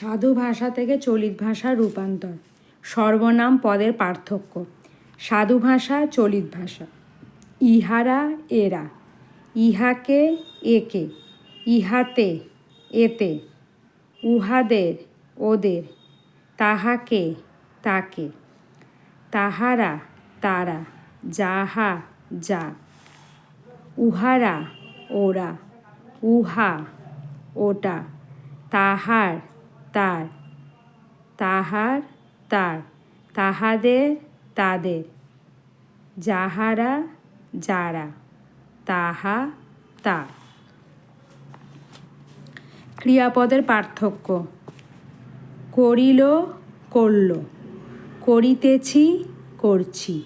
সাধু ভাষা থেকে চলিত ভাষার রূপান্তর। সর্বনাম পদের পার্থক্য। সাধু ভাষা, চলিত ভাষা। ইহারা, এরা। ইহাকে, একে। ইহাতে, এতে। উহাদের, ওদের। তাহাকে, তাকে। তাহারা, তারা। যাহা, যা। উহারা, ওরা। উহা, ওটা। তাহার তার, তাহার তার, তাহাদের তাদের, যাহারা যারা, তাহা তা ক্রিয়াপদের পার্থক্য, করিল, করল, করিতেছি, করছি,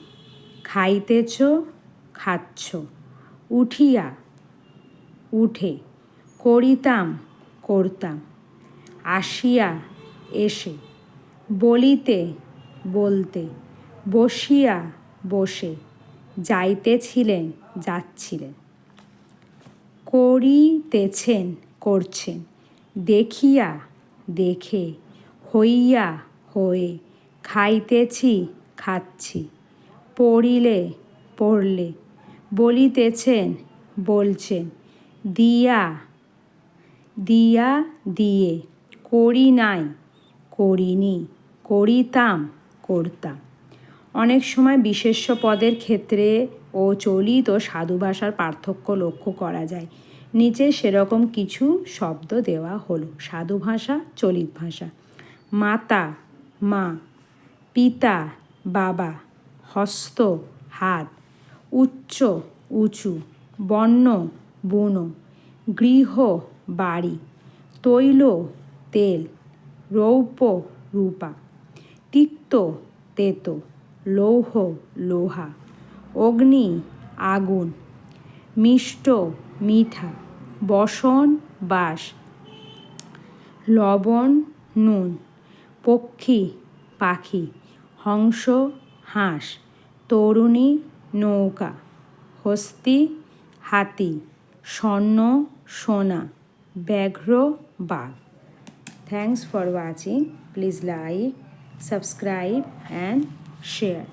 খাইতেছ, খাচ্ছ, উঠিয়া, উঠে, করিতাম, করতাম। আসিয়া এসে, বলিতে বলতে, বসিয়া বসে যাইতেছিলেন, যাচ্ছিলেন। করিতেছেন, করছেন, দেখিয়া, দেখে, হইয়া হয়ে খাইতেছি, খাচ্ছি, পড়িলে, পড়লে, বলিতেছেন, বলছেন, দিয়া দিয়া দিয়ে করি নাই, করিনি, করিতাম করতাম অনেক সময় বিশেষ্য পদের ক্ষেত্রে ও চলিত সাধু ভাষার পার্থক্য লক্ষ্য করা যায়। নিচে সেরকম কিছু শব্দ দেওয়া হলো। সাধু ভাষা, চলিত ভাষা। মাতা, মা, পিতা, বাবা, হস্ত, হাত, উচ্চ, উঁচু বন্য বুনো, গৃহ, বাড়ি, তৈল তেল, রৌপ্য রূপা, তিক্ত তেতো, লৌহ লোহা, অগ্নি আগুন, মিষ্ট মিঠা, বসন বাস লবণ নুন, পক্ষী পাখি, হংস হাঁস, তরুণী নৌকা, হস্তি হাতি, স্বর্ণ সোনা, ব্যাঘ্র বাঘ। Thanks for watching. Please like, subscribe and share.